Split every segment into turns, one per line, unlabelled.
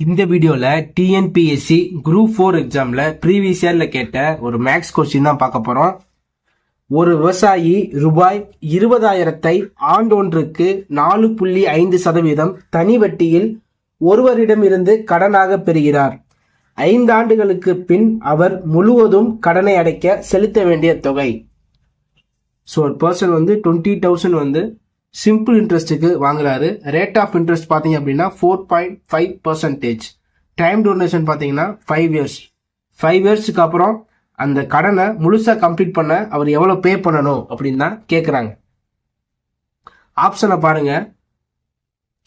இந்த வீடியோல TNPSC group four எக்ஸாம்ல ப்ரீவியஸ் இயர்ல கேட்ட ஒரு மேக்ஸ் கொஸ்டின் தான் பார்க்க போறோம். ஒரு விவசாயி ரூபாய் இருபதாயிரத்தை ஆண்டொன்றுக்கு நாலு புள்ளி ஐந்து சதவீதம் தனி வட்டியில் ஒருவரிடமிருந்து கடனாக பெறுகிறார். ஐந்தாண்டுகளுக்கு பின் அவர் முழுவதும் கடனை அடைக்க செலுத்த வேண்டிய தொகை. ஸோ ஒரு பர்சன் வந்து டுவெண்ட்டி தௌசண்ட் வந்து சிம்பிள் இன்ட்ரெஸ்ட்டுக்கு வாங்குறாரு. ரேட் ஆஃப் இன்ட்ரெஸ்ட் பார்த்தீங்க அப்படின்னா four point five percentage time donation பார்த்தீங்கன்னா ஃபைவ் இயர்ஸ் ஃபைவ் இயர்ஸுக்கு அப்புறம் அந்த கடனை முழுசாக கம்ப்ளீட் பண்ண அவர் எவ்வளோ பே பண்ணணும் அப்படின்னு தான் கேட்குறாங்க ஆப்ஷனை பாருங்கள்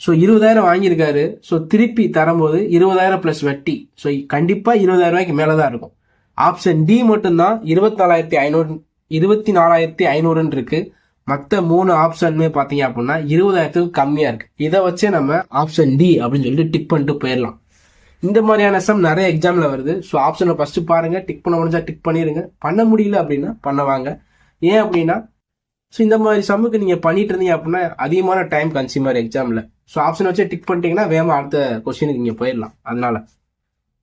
ஸோ இருபதாயிரம் வாங்கியிருக்காரு. ஸோ திருப்பி தரும்போது இருபதாயிரம் ப்ளஸ் வட்டி. ஸோ கண்டிப்பாக இருபதாயிரம் ரூபாய்க்கு மேலே தான் இருக்கும். ஆப்ஷன் டி மட்டும்தான் இருபத்தி நாலாயிரத்தி ஐநூறு இருபத்தி நாலாயிரத்தி ஐநூறுன்னு இருக்குது மற்ற மூணு ஆப்ஷனுமே பார்த்தீங்க அப்படின்னா இருபதாயிரத்துக்கு கம்மியாக இருக்குது இதை வச்சே நம்ம ஆப்ஷன் டி அப்படின்னு சொல்லிட்டு டிக் பண்ணிட்டு போயிடலாம் இந்த மாதிரியான சம் நிறைய எக்ஸாமில் வருது. ஸோ ஆப்ஷனை ஃபஸ்ட்டு பாருங்கள் டிக் பண்ண முடிஞ்சால் டிக் பண்ணிடுங்க பண்ண முடியல அப்படின்னா பண்ணவாங்க. ஏன் அப்படின்னா ஸோ இந்த மாதிரி சம்முக்கு நீங்கள் பண்ணிட்டு இருந்தீங்க அப்படின்னா அதிகமான டைம் கன்சியூமர் எக்ஸாமில் ஸோ ஆப்ஷன் வச்சு டிக் பண்ணிட்டீங்கன்னா வேகமாக அடுத்த கொஸ்டினுக்கு நீங்கள் போயிடலாம் அதனால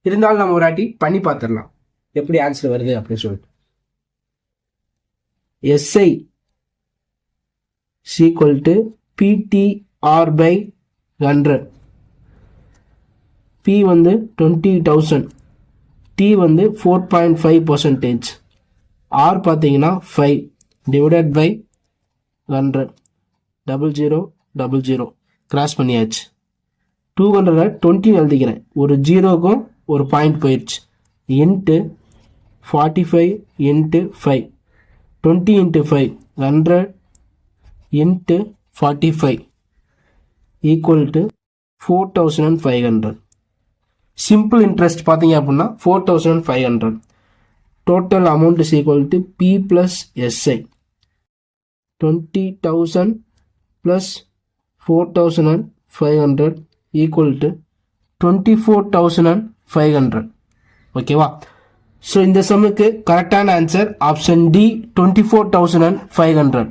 இருந்தாலும் நம்ம ஒரு வாட்டி பண்ணி பார்த்துடலாம் எப்படி ஆன்சர் வருது அப்படின்னு சொல்லிட்டு. SI equal to PTR by hundred P வந்து டுவெண்ட்டி தௌசண்ட் டி வந்து four point five percentage R பார்த்தீங்கன்னா five divided by hundred double zero double zero cross பண்ணியாச்சு. டூ ஹண்ட்ரட் டுவெண்ட்டி எழுதிக்கிறேன். ஒரு ஜீரோக்கும் ஒரு பாயிண்ட் போயிடுச்சு into forty five into five twenty into five hundred into forty five equal to four thousand and five hundred simple interest பார்த்தீங்க அப்படின்னா four thousand and five hundred total amount is equal to P plus SI twenty thousand plus four thousand and five hundred equal to twenty four thousand and five hundred ஓகேவா so இந்த சம்முக்கு கரெக்டான answer option D twenty four thousand and five hundred